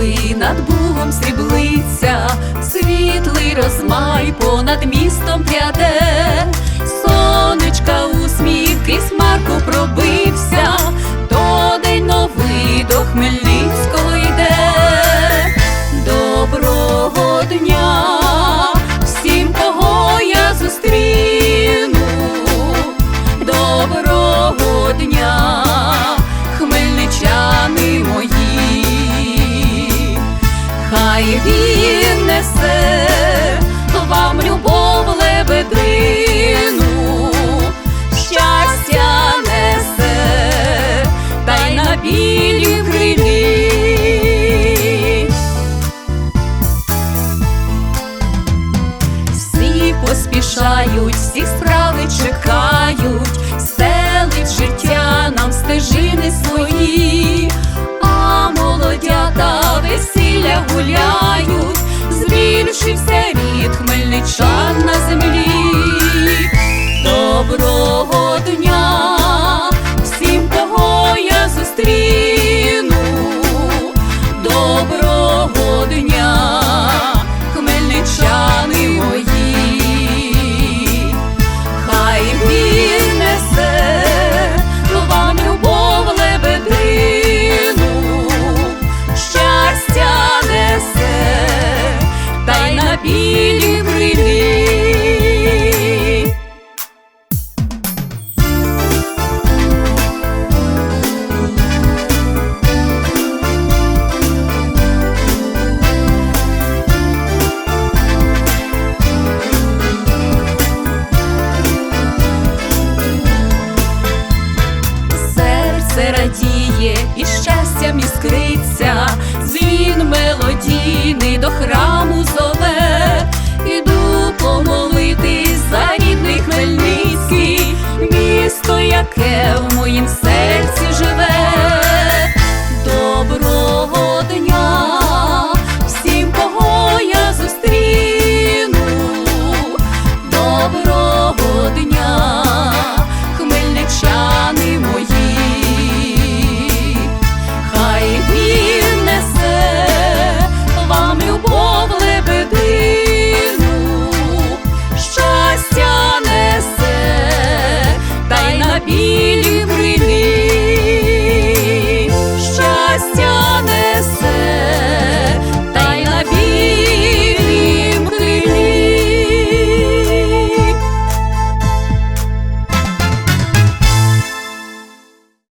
Коли над Богом сріблиця, світлий розмай понад містом пряде. Щастя несе, та й на білім крилі. Всі поспішають, всі справи чекають, стелить життя нам стежини свої, а молодята весілля гуляють, збільшився рід хмельничан на землі. Радіє і щастям іскриться, дзвін мелодійний до храму зове, іду помолитись за рідний Хмельницький, місто, яке в моїм серці